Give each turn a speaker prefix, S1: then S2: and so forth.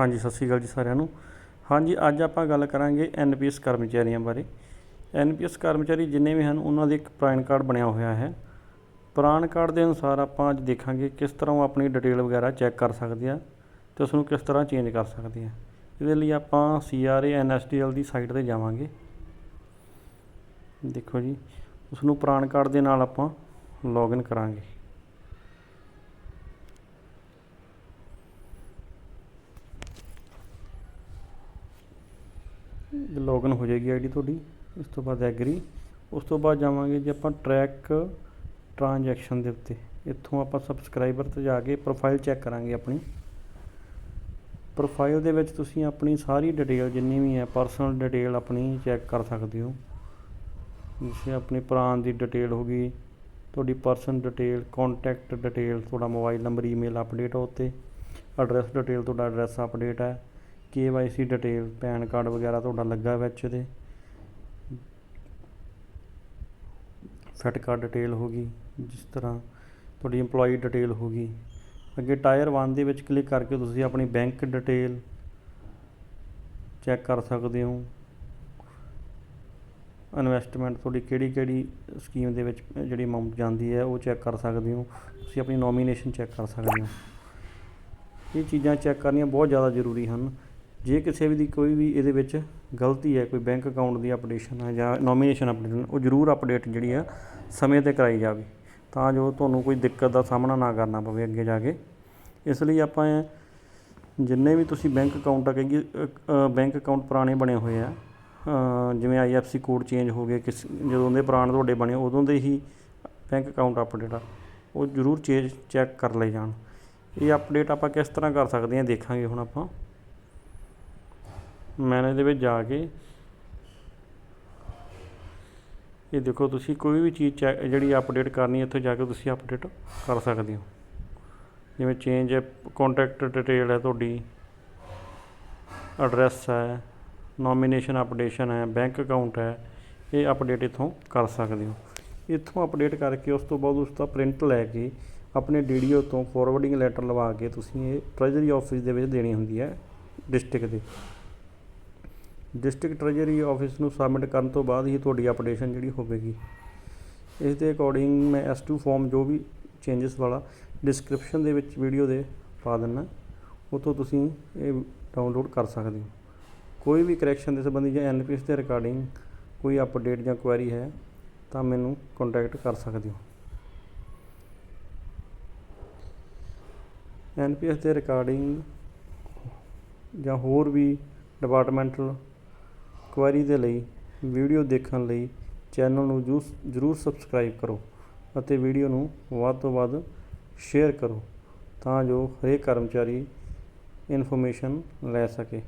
S1: ਹਾਂਜੀ, ਸਤਿ ਸ਼੍ਰੀ ਅਕਾਲ ਜੀ ਸਾਰਿਆਂ ਨੂੰ। ਹਾਂਜੀ, ਅੱਜ ਆਪਾਂ ਗੱਲ ਕਰਾਂਗੇ ਐਨਪੀਐਸ ਕਰਮਚਾਰੀਆਂ ਬਾਰੇ। ਐਨਪੀਐਸ ਕਰਮਚਾਰੀ ਜਿੰਨੇ ਵੀ ਹਨ, ਉਹਨਾਂ ਦੇ ਇੱਕ ਪੈਨ ਕਾਰਡ ਬਣਿਆ ਹੋਇਆ ਹੈ। ਪੁਰਾਣ ਕਾਰਡ ਦੇ ਅਨੁਸਾਰ ਆਪਾਂ ਅੱਜ ਦੇਖਾਂਗੇ ਕਿਸ ਤਰ੍ਹਾਂ ਉਹ ਆਪਣੀ ਡਿਟੇਲ ਵਗੈਰਾ ਚੈੱਕ ਕਰ ਸਕਦੇ ਆ ਤੇ ਉਸ ਨੂੰ ਕਿਸ ਤਰ੍ਹਾਂ ਚੇਂਜ ਕਰ ਸਕਦੇ ਆ। ਇਹਦੇ ਲਈ ਆਪਾਂ ਸੀਆਰਏ ਐਨਐਸਡੀਐਲ ਦੀ ਸਾਈਟ ਤੇ ਜਾਵਾਂਗੇ। ਦੇਖੋ ਜੀ ਉਸ ਨੂੰ ਪੁਰਾਣ ਕਾਰਡ ਦੇ ਨਾਲ ਆਪਾਂ ਲੌਗਇਨ ਕਰਾਂਗੇ। ਲੌਗਇਨ ਹੋ ਜਾਏਗੀ ਆਈਡੀ ਤੁਹਾਡੀ, ਇਸ ਤੋਂ ਬਾਅਦ ਐਗਰੀ ਉਸ ਤੋਂ ਬਾਅਦ ਜਾਵਾਂਗੇ ਜੇ ਆਪਾਂ ਟਰੈਕ ਟ੍ਰਾਂਜੈਕਸ਼ਨ ਦੇ ਉੱਤੇ, ਇੱਥੋਂ ਆਪਾਂ ਸਬਸਕ੍ਰਾਈਬਰ ਤੇ ਜਾ ਕੇ ਪ੍ਰੋਫਾਈਲ ਚੈੱਕ ਕਰਾਂਗੇ ਆਪਣੀ। ਪ੍ਰੋਫਾਈਲ ਦੇ ਵਿੱਚ ਤੁਸੀਂ ਆਪਣੀ ਸਾਰੀ ਡਿਟੇਲ ਜਿੰਨੀ ਵੀ ਹੈ ਪਰਸਨਲ ਡਿਟੇਲ ਆਪਣੀ ਚੈੱਕ ਕਰ ਸਕਦੇ ਹੋ। ਜਿਵੇਂ ਆਪਣੇ ਪ੍ਰਾਨ ਦੀ ਡਿਟੇਲ ਹੋ ਗਈ, ਤੁਹਾਡੀ ਪਰਸਨ ਡਿਟੇਲ ਕੰਟੈਕਟ ਡਿਟੇਲ ਤੁਹਾਡਾ ਮੋਬਾਈਲ ਨੰਬਰ ਈਮੇਲ ਅਪਡੇਟ ਹੋ ਉੱਤੇ ਐਡਰੈਸ ਡਿਟੇਲ ਤੁਹਾਡਾ ਐਡਰੈਸ ਅਪਡੇਟ ਹੈ। ਕੇਵਾਈਸੀ ਡਿਟੇਲ ਪੈਨ ਕਾਰਡ ਵਗੈਰਾ ਤੁਹਾਡਾ ਲੱਗਾ ਵਿੱਚ ਇਹਦੇ। ਫਿਟ ਕਾਰਡ ਡਿਟੇਲ ਹੋ ਗਈ, ਜਿਸ ਤਰ੍ਹਾਂ ਤੁਹਾਡੀ EMPLOYEE ਡਿਟੇਲ ਹੋ ਗਈ। ਅੱਗੇ ਟਾਇਰ 1 ਦੇ ਵਿੱਚ ਕਲਿੱਕ ਕਰਕੇ ਤੁਸੀਂ ਆਪਣੀ ਬੈਂਕ ਡਿਟੇਲ ਚੈੱਕ ਕਰ ਸਕਦੇ ਹੋ। ਇਨਵੈਸਟਮੈਂਟ ਤੁਹਾਡੀ ਕਿਹੜੀ ਕਿਹੜੀ ਸਕੀਮ ਦੇ ਵਿੱਚ ਜਿਹੜੀ ਅਮਾਉਂਟ ਜਾਂਦੀ ਹੈ, ਉਹ ਚੈੱਕ ਕਰ ਸਕਦੇ ਹੋ। ਤੁਸੀਂ ਆਪਣੀ ਨੋਮੀਨੇਸ਼ਨ ਚੈੱਕ ਕਰ ਸਕਦੇ ਹੋ। ਇਹ ਚੀਜ਼ਾਂ ਚੈੱਕ ਕਰਨੀਆਂ ਬਹੁਤ ਜ਼ਿਆਦਾ ਜ਼ਰੂਰੀ ਹਨ। ਜੇ ਕਿਸੇ ਵੀ ਦੀ ਕੋਈ ਵੀ ਇਹਦੇ ਵਿੱਚ ਗਲਤੀ ਹੈ ਕੋਈ ਬੈਂਕ ਅਕਾਊਂਟ ਦੀ ਅਪਡੇਸ਼ਨ ਹੈ ਜਾਂ ਨੋਮੀਨੇਸ਼ਨ ਅਪਡੇਸ਼ਨ ਉਹ ਜ਼ਰੂਰ ਅਪਡੇਟ ਜਿਹੜੀ ਆ ਸਮੇਂ ਤੇ ਕਰਾਈ ਜਾਵੇ। ਤਾਂ ਜੋ ਤੁਹਾਨੂੰ ਕੋਈ ਦਿੱਕਤ ਦਾ ਸਾਹਮਣਾ ਨਾ ਕਰਨਾ ਪਵੇ ਅੱਗੇ ਜਾ ਕੇ। ਇਸ ਲਈ ਆਪਾਂ ਜਿੰਨੇ ਵੀ ਤੁਸੀਂ ਬੈਂਕ ਅਕਾਊਂਟ ਆ ਕਹੀਏ ਬੈਂਕ ਅਕਾਊਂਟ ਪੁਰਾਣੇ ਬਣੇ ਹੋਏ ਆ। ਅ, ਜਿਵੇਂ ਆਈਐਫਸੀ ਕੋਡ ਚੇਂਜ ਹੋ ਗਏ ਕਿਸ ਜਦੋਂ ਦੇ ਪੁਰਾਣੇ ਤੁਹਾਡੇ ਬਣੇ ਉਦੋਂ ਦੇ ਹੀ ਬੈਂਕ ਅਕਾਊਂਟ ਅਪਡੇਟ ਆ। ਉਹ ਜ਼ਰੂਰ ਚੇਂਜ ਚੈੱਕ ਕਰ ਲਏ ਜਾਣ। ਇਹ ਅਪਡੇਟ ਆਪਾਂ ਕਿਸ ਤਰ੍ਹਾਂ ਕਰ ਸਕਦੇ ਹਾਂ ਦੇਖਾਂਗੇ ਹੁਣ ਆਪਾਂ। ਮੈਨੇਜ ਦੇ ਵਿੱਚ ਜਾ ਕੇ ਇਹ ਦੇਖੋ ਤੁਸੀਂ ਕੋਈ ਵੀ ਚੀਜ਼ ਚੈ- ਜਿਹੜੀ ਅਪਡੇਟ ਕਰਨੀ ਇੱਥੇ ਜਾ ਕੇ ਤੁਸੀਂ ਅਪਡੇਟ ਕਰ ਸਕਦੇ ਹੋ। ਜਿਵੇਂ ਚੇਂਜ ਕੰਟੈਕਟ ਡਿਟੇਲ ਹੈ ਤੁਹਾਡੀ ਐਡਰੈਸ ਹੈ ਨੋਮੀਨੇਸ਼ਨ ਅਪਡੇਸ਼ਨ ਹੈ ਬੈਂਕ ਅਕਾਊਂਟ ਹੈ, ਇਹ ਅਪਡੇਟ ਇੱਥੋਂ ਕਰ ਸਕਦੇ ਹੋ। ਇੱਥੋਂ ਅਪਡੇਟ ਕਰਕੇ ਉਸ ਤੋਂ ਬਾਅਦ ਉਸ ਦਾ ਪ੍ਰਿੰਟ ਲੈ ਕੇ ਆਪਣੇ ਡੀਡੀਓ ਤੋਂ ਫੋਰਵਰਡਿੰਗ ਲੈਟਰ ਲਵਾ ਕੇ ਤੁਸੀਂ ਇਹ ਟ੍ਰੈਜਰੀ ਆਫਿਸ ਦੇ ਵਿੱਚ ਦੇਣੀ ਹੁੰਦੀ ਹੈ ਡਿਸਟ੍ਰਿਕਟ ਦੇ। ਡਿਸਟ੍ਰਿਕਟ ਟ੍ਰੈਜਰੀ ਆਫਿਸ ਨੂੰ ਸਬਮਿਟ ਕਰਨ ਤੋਂ ਬਾਅਦ ਹੀ ਤੁਹਾਡੀ ਅਪਡੇਸ਼ਨ ਜਿਹੜੀ ਹੋਵੇਗੀ। ਇਸ ਦੇ ਅਕੋਰਡਿੰਗ ਮੈਂ S2 ਫਾਰਮ ਜੋ ਵੀ ਚੇਂਜਸ ਵਾਲਾ ਡਿਸਕ੍ਰਿਪਸ਼ਨ ਦੇ ਵਿੱਚ ਵੀਡੀਓ ਦੇ ਪਾ ਦਿੰਨਾ। ਉਤੋਂ ਤੁਸੀਂ ਇਹ ਡਾਊਨਲੋਡ ਕਰ ਸਕਦੇ ਹੋ। ਕੋਈ ਵੀ ਕਰੈਕਸ਼ਨ ਦੇ ਸੰਬੰਧੀ ਜਾਂ ਐਨਪੀਐਸ ਦੇ ਰਿਕਾਰਡਿੰਗ ਕੋਈ ਅਪਡੇਟ ਜਾਂ ਕੁਐਰੀ ਹੈ ਤਾਂ ਮੈਨੂੰ ਕੰਟੈਕਟ ਕਰ ਸਕਦੇ ਹੋ। ਐਨਪੀਐਸ ਦੇ ਰਿਕਾਰਡਿੰਗ ਜਾਂ ਹੋਰ ਵੀ ਡਿਪਾਰਟਮੈਂਟਲ ਕੁਐਰੀ ਦੇ ਲਈ, ਵੀਡੀਓ ਦੇਖਣ ਲਈ ਚੈਨਲ ਨੂੰ ਜੂਸ, ਜ਼ਰੂਰ ਸਬਸਕ੍ਰਾਈਬ ਕਰੋ ਅਤੇ ਵੀਡੀਓ ਨੂੰ ਵੱਧ ਤੋਂ ਵੱਧ ਸ਼ੇਅਰ ਕਰੋ ਤਾਂ ਜੋ ਹਰੇਕ ਕਰਮਚਾਰੀ ਇਨਫੋਰਮੇਸ਼ਨ ਲੈ ਸਕੇ।